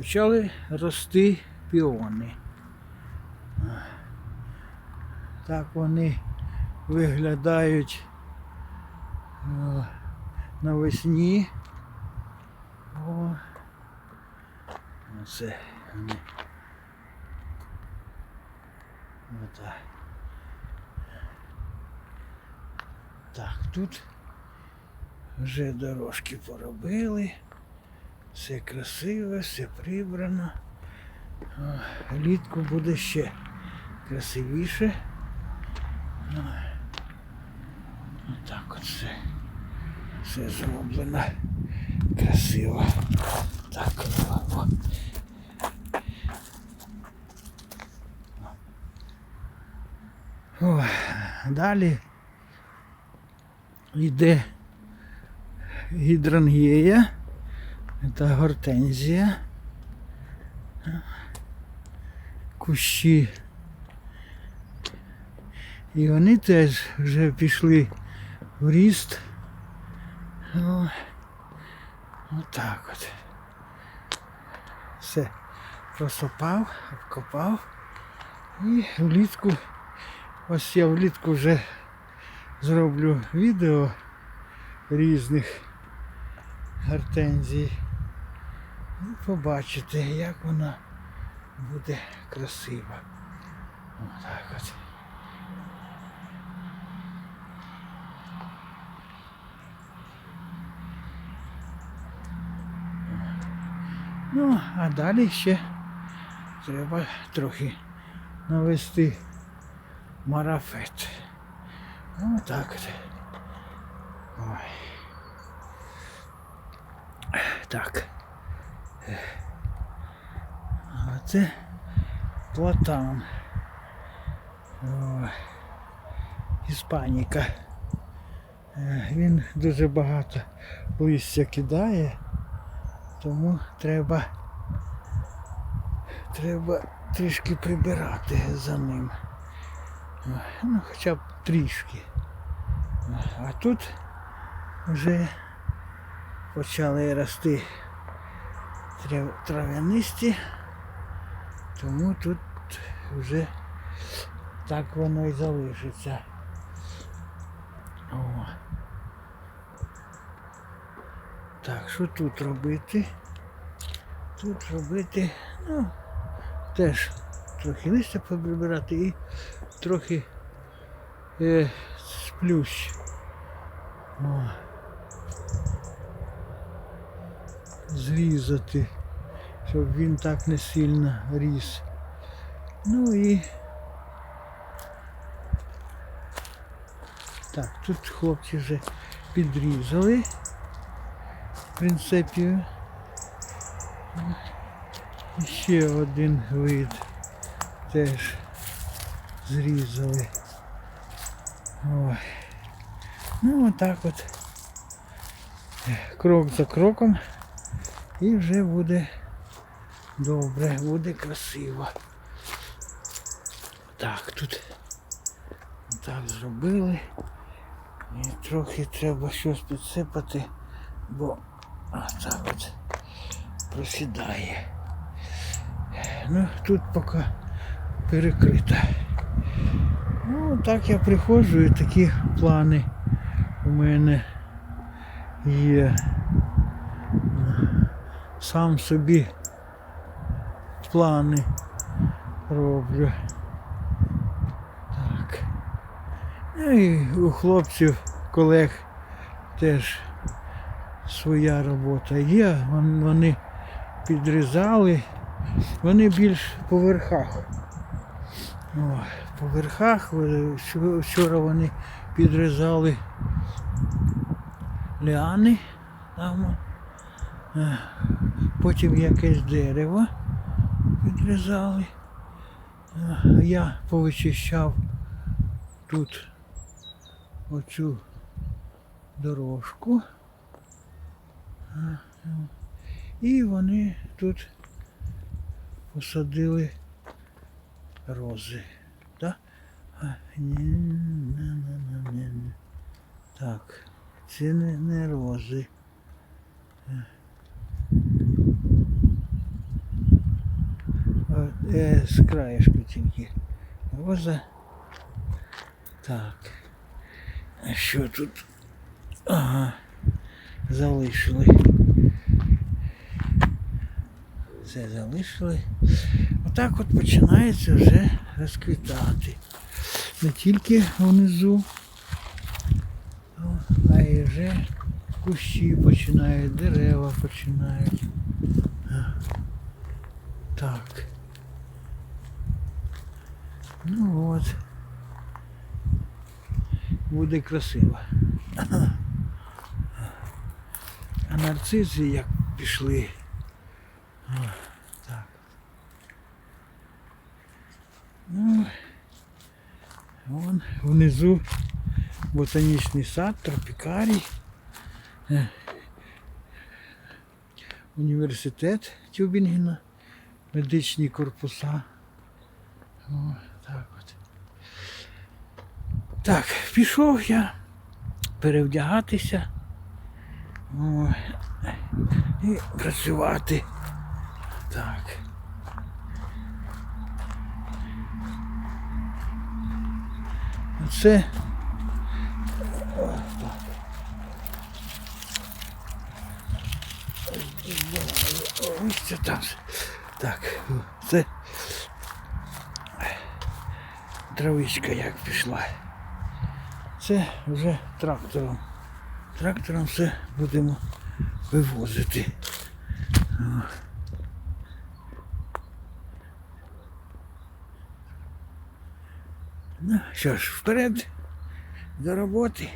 почали рости піони. Так вони виглядають е, навесні. Оце вони. Отак. Так, тут вже дорожки поробили. Все красиве, все прибрано. Літку буде ще красивіше. Отак от все. Все зроблено красиво. Так, о. О, далі йде гідрангея, це гортензія, кущі. І вони теж вже пішли в ріст. О, отак от. Все. Просопав, обкопав. І влітку, ось я влітку вже зроблю відео різних гортензій. І побачите, як вона буде красива. Отак от. Ну, а далі ще треба трохи навести марафет. Ну так. Ой. Так. А це платан. Іспаніка. Е, Він дуже багато листя кидає, тому треба, треба трішки прибирати за ним. Ну, хоча б трішки. А тут вже почали рости трав'янисті, тому тут вже так воно і залишиться. О. Так, що тут робити? Тут робити, ну, теж трохи листя прибирати і трохи е, сплющ. О. Зрізати, щоб він так не сильно ріс. Ну і так, тут хлопці вже підрізали. В принципі, І ще один вид теж зрізали. Ой. Ну отак от. Крок за кроком. І вже буде добре, буде красиво. Так, тут так зробили. І трохи треба щось підсипати, бо так от просідає. Ну, тут поки перекрито. Ну, так я приходжу і такі плани у мене є. Сам собі плани роблю. Так. Ну і у хлопців, колег теж своя робота є. Вони підрізали, вони більш по верхах. О, по верхах е, вчора вони підрізали ліани там. Е, Потім якесь дерево підрізали. Е, Я повичищав тут оцю дорожку. Е, е, І вони тут посадили рози. Не. Так, це не, не рози. Е. е, з краєшку тільки. Роза. Так. А що тут? Ага. Залишили. Все залишили. Отак от починається вже розквітати. Не тільки внизу, а й вже кущі починають, дерева починають. Так. Ну от. Буде красиво. А нарцизи як пішли. Так. Ну, вон внизу ботанічний сад, тропікарій. Е, Університет Тюбінгена, медичні корпуса. О, так от. Так, пішов я перевдягатися. О, і працювати. Так. Це. Ось це там. Так, це травичка як пішла. Це вже трактором. Трактором все будемо вивозити. Ну, що ж, вперед до роботи.